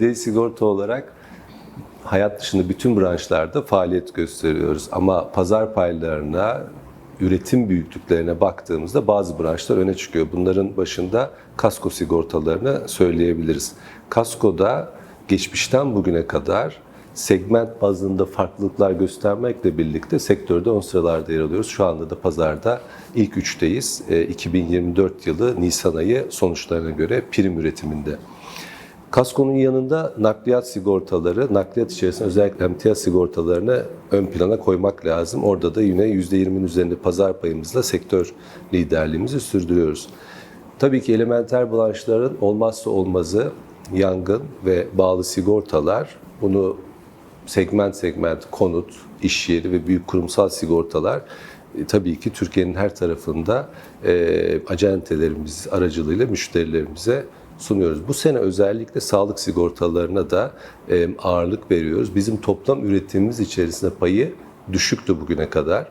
HD sigorta olarak hayat dışında bütün branşlarda faaliyet gösteriyoruz. Ama pazar paylarına, üretim büyüklüklerine baktığımızda bazı branşlar öne çıkıyor. Bunların başında kasko sigortalarını söyleyebiliriz. Kaskoda geçmişten bugüne kadar segment bazında farklılıklar göstermekle birlikte sektörde ön sıralarda yer alıyoruz. Şu anda da pazarda ilk üçteyiz. E, 2024 yılı Nisan ayı sonuçlarına göre prim üretiminde. Kaskonun yanında nakliyat sigortaları, nakliyat içerisinde özellikle emtia sigortalarını ön plana koymak lazım. Orada da yine %20'nin üzerinde pazar payımızla sektör liderliğimizi sürdürüyoruz. Tabii ki elementer branşların olmazsa olmazı yangın ve bağlı sigortalar. Bunu segment segment konut, iş yeri ve büyük kurumsal sigortalar e, tabii ki Türkiye'nin her tarafında e, acentelerimiz aracılığıyla müşterilerimize sunuyoruz. Bu sene özellikle sağlık sigortalarına da ağırlık veriyoruz. Bizim toplam üretimimiz içerisinde payı düşüktü bugüne kadar.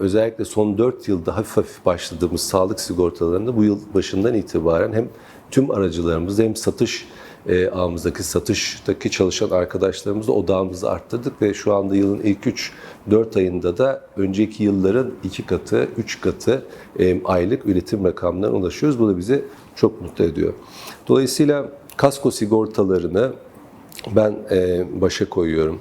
Özellikle son 4 yılda hafif hafif başladığımız sağlık sigortalarında bu yıl başından itibaren hem tüm aracılarımızda hem satış e, ağımızdaki satıştaki çalışan arkadaşlarımızla odağımızı arttırdık ve şu anda yılın ilk 3-4 ayında da önceki yılların 2 katı, 3 katı e, aylık üretim rakamlarına ulaşıyoruz. Bu da bizi çok mutlu ediyor. Dolayısıyla kasko sigortalarını ben e, başa koyuyorum.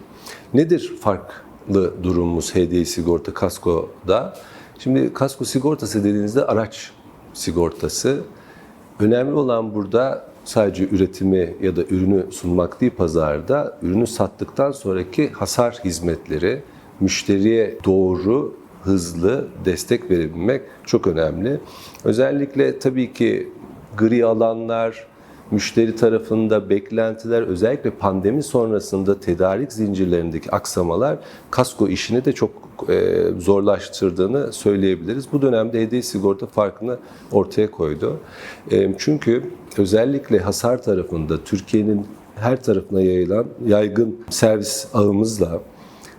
Nedir farklı durumumuz HDI sigorta kaskoda? Şimdi kasko sigortası dediğinizde araç sigortası. Önemli olan burada sadece üretimi ya da ürünü sunmak değil pazarda, ürünü sattıktan sonraki hasar hizmetleri, müşteriye doğru, hızlı destek verebilmek çok önemli. Özellikle tabii ki gri alanlar, müşteri tarafında beklentiler, özellikle pandemi sonrasında tedarik zincirlerindeki aksamalar kasko işini de çok e, zorlaştırdığını söyleyebiliriz. Bu dönemde hediye sigorta farkını ortaya koydu. E, çünkü özellikle hasar tarafında Türkiye'nin her tarafına yayılan yaygın servis ağımızla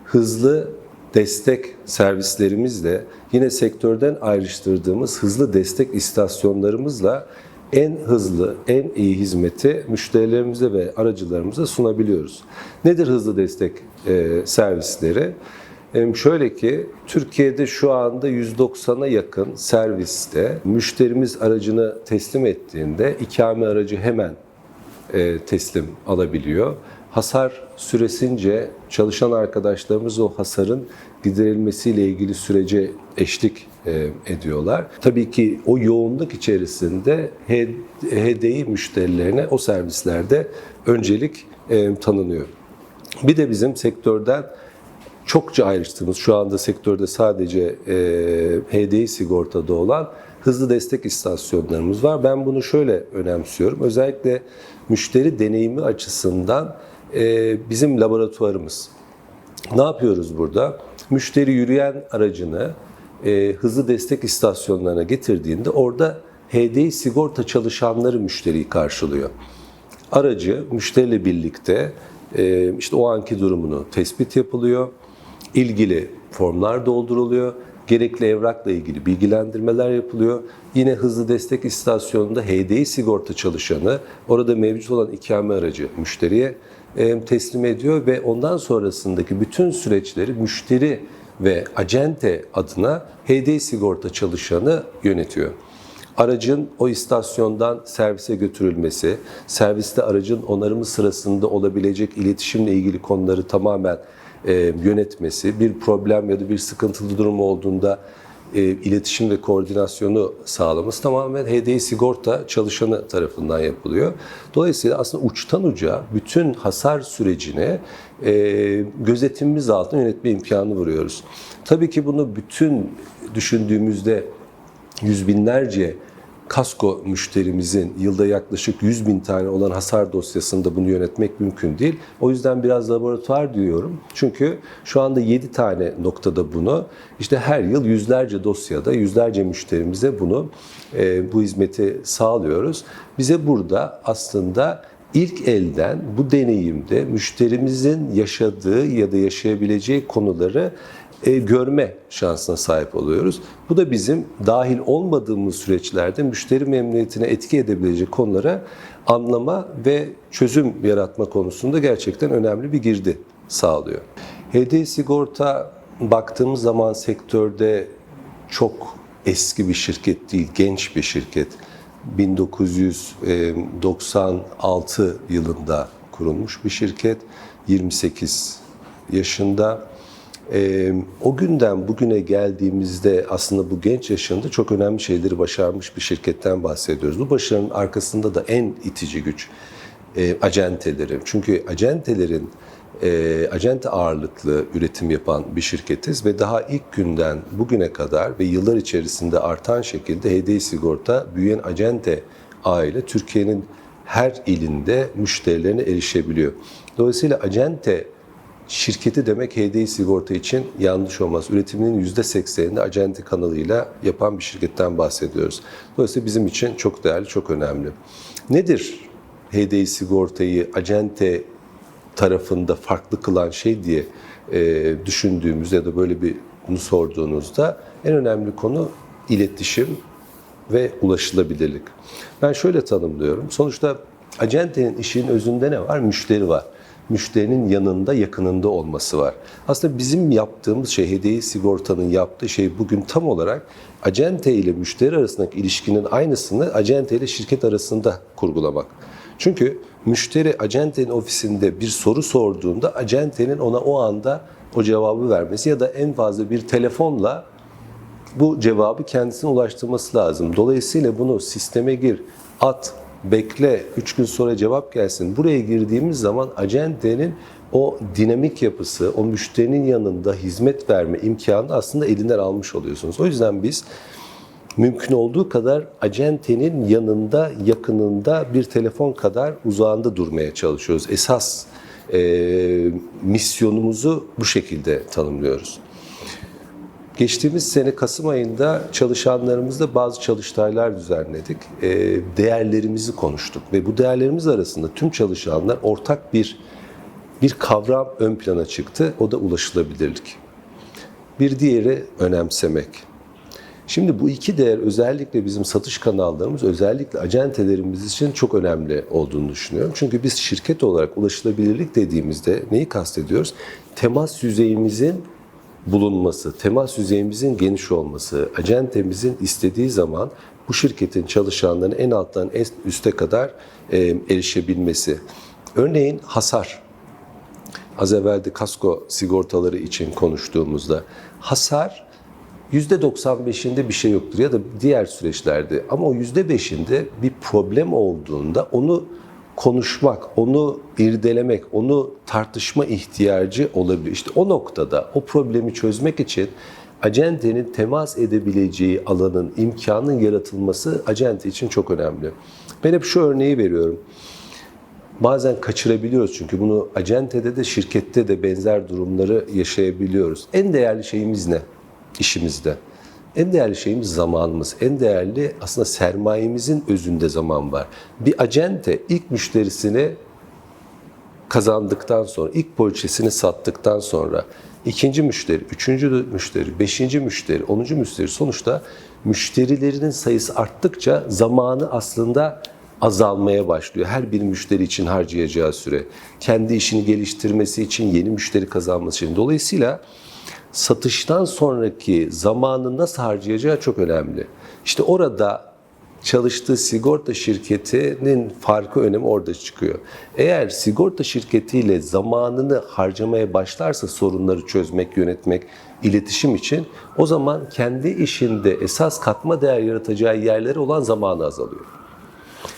hızlı destek servislerimizle yine sektörden ayrıştırdığımız hızlı destek istasyonlarımızla en hızlı, en iyi hizmeti müşterilerimize ve aracılarımıza sunabiliyoruz. Nedir hızlı destek e, servisleri? E, şöyle ki Türkiye'de şu anda 190'a yakın serviste müşterimiz aracını teslim ettiğinde ikame aracı hemen e, teslim alabiliyor. Hasar süresince çalışan arkadaşlarımız o hasarın giderilmesiyle ilgili sürece eşlik e, ediyorlar. Tabii ki o yoğunluk içerisinde HDI müşterilerine o servislerde öncelik e, tanınıyor. Bir de bizim sektörden çokça ayrıştığımız, şu anda sektörde sadece e, HDI sigortada olan hızlı destek istasyonlarımız var. Ben bunu şöyle önemsiyorum. Özellikle müşteri deneyimi açısından e, bizim laboratuvarımız. Ne yapıyoruz burada? Müşteri yürüyen aracını e, hızlı destek istasyonlarına getirdiğinde orada HDI sigorta çalışanları müşteriyi karşılıyor. Aracı müşteriyle birlikte e, işte o anki durumunu tespit yapılıyor. ilgili formlar dolduruluyor. Gerekli evrakla ilgili bilgilendirmeler yapılıyor. Yine hızlı destek istasyonunda HDI sigorta çalışanı orada mevcut olan ikame aracı müşteriye teslim ediyor ve ondan sonrasındaki bütün süreçleri müşteri ve acente adına HDI sigorta çalışanı yönetiyor. Aracın o istasyondan servise götürülmesi, serviste aracın onarımı sırasında olabilecek iletişimle ilgili konuları tamamen e, yönetmesi, bir problem ya da bir sıkıntılı durum olduğunda e, iletişim ve koordinasyonu sağlaması tamamen HDI sigorta çalışanı tarafından yapılıyor. Dolayısıyla aslında uçtan uca bütün hasar sürecine e, gözetimimiz altında yönetme imkanı vuruyoruz. Tabii ki bunu bütün düşündüğümüzde yüz binlerce kasko müşterimizin yılda yaklaşık 100 bin tane olan hasar dosyasında bunu yönetmek mümkün değil. O yüzden biraz laboratuvar diyorum. Çünkü şu anda 7 tane noktada bunu işte her yıl yüzlerce dosyada yüzlerce müşterimize bunu e, bu hizmeti sağlıyoruz. Bize burada aslında ilk elden bu deneyimde müşterimizin yaşadığı ya da yaşayabileceği konuları e, görme şansına sahip oluyoruz. Bu da bizim dahil olmadığımız süreçlerde müşteri memnuniyetine etki edebilecek konulara anlama ve çözüm yaratma konusunda gerçekten önemli bir girdi sağlıyor. HD sigorta baktığımız zaman sektörde çok eski bir şirket değil, genç bir şirket. 1996 yılında kurulmuş bir şirket. 28 yaşında. Ee, o günden bugüne geldiğimizde aslında bu genç yaşında çok önemli şeyleri başarmış bir şirketten bahsediyoruz. Bu başarının arkasında da en itici güç e, acenteleri. Çünkü acentelerin e, acente ağırlıklı üretim yapan bir şirketiz ve daha ilk günden bugüne kadar ve yıllar içerisinde artan şekilde HDI Sigorta büyüyen acente aile Türkiye'nin her ilinde müşterilerine erişebiliyor. Dolayısıyla acente şirketi demek HDI sigorta için yanlış olmaz. Üretiminin %80'ini acente kanalıyla yapan bir şirketten bahsediyoruz. Dolayısıyla bizim için çok değerli, çok önemli. Nedir HDI sigortayı acente tarafında farklı kılan şey diye e, düşündüğümüzde ya da böyle bir bunu sorduğunuzda en önemli konu iletişim ve ulaşılabilirlik. Ben şöyle tanımlıyorum. Sonuçta acentenin işinin özünde ne var? Müşteri var. Müşterinin yanında, yakınında olması var. Aslında bizim yaptığımız şey, hediye sigortanın yaptığı şey bugün tam olarak acente ile müşteri arasındaki ilişkinin aynısını acente ile şirket arasında kurgulamak. Çünkü müşteri acentenin ofisinde bir soru sorduğunda acentenin ona o anda o cevabı vermesi ya da en fazla bir telefonla bu cevabı kendisine ulaştırması lazım. Dolayısıyla bunu sisteme gir, at, bekle, 3 gün sonra cevap gelsin. Buraya girdiğimiz zaman acentenin o dinamik yapısı, o müşterinin yanında hizmet verme imkanı aslında elinden almış oluyorsunuz. O yüzden biz mümkün olduğu kadar acentenin yanında, yakınında bir telefon kadar uzağında durmaya çalışıyoruz. Esas e, misyonumuzu bu şekilde tanımlıyoruz. Geçtiğimiz sene Kasım ayında çalışanlarımızla bazı çalıştaylar düzenledik. E, değerlerimizi konuştuk ve bu değerlerimiz arasında tüm çalışanlar ortak bir bir kavram ön plana çıktı. O da ulaşılabilirlik. Bir diğeri önemsemek. Şimdi bu iki değer özellikle bizim satış kanallarımız, özellikle acentelerimiz için çok önemli olduğunu düşünüyorum. Çünkü biz şirket olarak ulaşılabilirlik dediğimizde neyi kastediyoruz? Temas yüzeyimizin bulunması, temas yüzeyimizin geniş olması, acentemizin istediği zaman bu şirketin çalışanlarının en alttan en üste kadar e, erişebilmesi. Örneğin hasar. Az evvel de kasko sigortaları için konuştuğumuzda hasar %95'inde bir şey yoktur ya da diğer süreçlerde ama o %5'inde bir problem olduğunda onu konuşmak, onu irdelemek, onu tartışma ihtiyacı olabilir. İşte o noktada o problemi çözmek için acentenin temas edebileceği alanın, imkanın yaratılması acente için çok önemli. Ben hep şu örneği veriyorum. Bazen kaçırabiliyoruz çünkü bunu acentede de şirkette de benzer durumları yaşayabiliyoruz. En değerli şeyimiz ne? işimizde. En değerli şeyimiz zamanımız. En değerli aslında sermayemizin özünde zaman var. Bir acente ilk müşterisini kazandıktan sonra, ilk poliçesini sattıktan sonra ikinci müşteri, üçüncü müşteri, beşinci müşteri, onuncu müşteri sonuçta müşterilerinin sayısı arttıkça zamanı aslında azalmaya başlıyor. Her bir müşteri için harcayacağı süre. Kendi işini geliştirmesi için, yeni müşteri kazanması için. Dolayısıyla satıştan sonraki zamanı nasıl harcayacağı çok önemli. İşte orada çalıştığı sigorta şirketinin farkı önemi orada çıkıyor. Eğer sigorta şirketiyle zamanını harcamaya başlarsa sorunları çözmek, yönetmek, iletişim için o zaman kendi işinde esas katma değer yaratacağı yerlere olan zamanı azalıyor.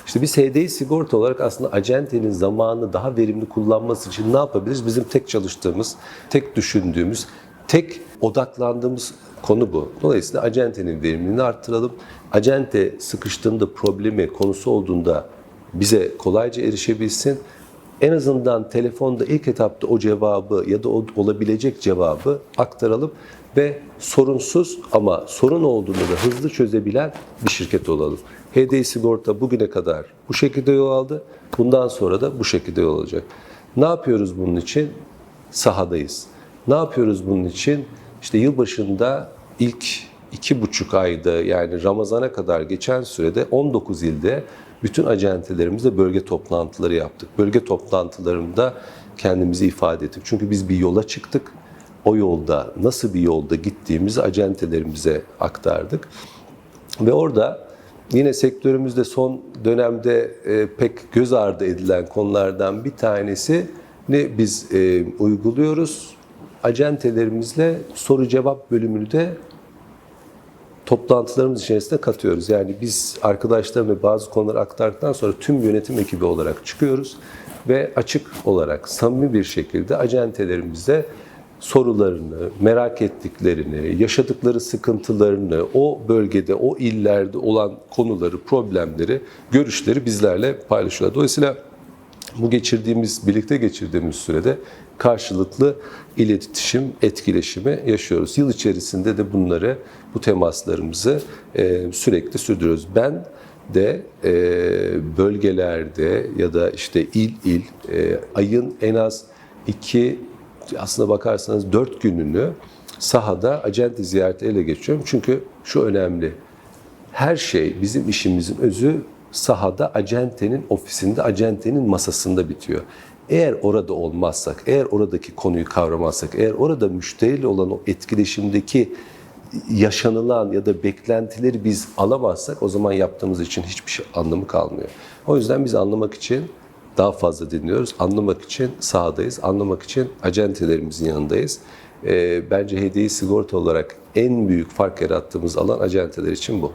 İşte biz HDI sigorta olarak aslında acentenin zamanını daha verimli kullanması için ne yapabiliriz? Bizim tek çalıştığımız, tek düşündüğümüz, tek odaklandığımız konu bu. Dolayısıyla acentenin verimliliğini arttıralım. Acente sıkıştığında, problemi, konusu olduğunda bize kolayca erişebilsin. En azından telefonda ilk etapta o cevabı ya da o olabilecek cevabı aktaralım ve sorunsuz ama sorun olduğunda da hızlı çözebilen bir şirket olalım. HDI Sigorta bugüne kadar bu şekilde yol aldı. Bundan sonra da bu şekilde yol alacak. Ne yapıyoruz bunun için? Sahadayız. Ne yapıyoruz bunun için? işte yılbaşında ilk iki buçuk ayda yani Ramazan'a kadar geçen sürede 19 ilde bütün acentelerimizde bölge toplantıları yaptık. Bölge toplantılarında kendimizi ifade ettik. Çünkü biz bir yola çıktık. O yolda nasıl bir yolda gittiğimizi acentelerimize aktardık. Ve orada yine sektörümüzde son dönemde e, pek göz ardı edilen konulardan bir tanesi ne biz e, uyguluyoruz. Acentelerimizle soru cevap bölümünü de toplantılarımız içerisinde katıyoruz. Yani biz arkadaşlarımla bazı konuları aktardıktan sonra tüm yönetim ekibi olarak çıkıyoruz ve açık olarak samimi bir şekilde acentelerimizde sorularını, merak ettiklerini, yaşadıkları sıkıntılarını, o bölgede, o illerde olan konuları, problemleri, görüşleri bizlerle paylaşıyorlar. Dolayısıyla bu geçirdiğimiz, birlikte geçirdiğimiz sürede karşılıklı iletişim, etkileşimi yaşıyoruz. Yıl içerisinde de bunları, bu temaslarımızı e, sürekli sürdürüyoruz. Ben de e, bölgelerde ya da işte il il e, ayın en az iki aslına bakarsanız dört gününü sahada acente ziyaretleriyle geçiyorum. Çünkü şu önemli. Her şey bizim işimizin özü sahada acentenin ofisinde, acentenin masasında bitiyor. Eğer orada olmazsak, eğer oradaki konuyu kavramazsak, eğer orada müşteriyle olan o etkileşimdeki yaşanılan ya da beklentileri biz alamazsak o zaman yaptığımız için hiçbir şey anlamı kalmıyor. O yüzden biz anlamak için daha fazla dinliyoruz. Anlamak için sahadayız. Anlamak için acentelerimizin yanındayız. Ee, bence hediye sigorta olarak en büyük fark yarattığımız alan acenteler için bu.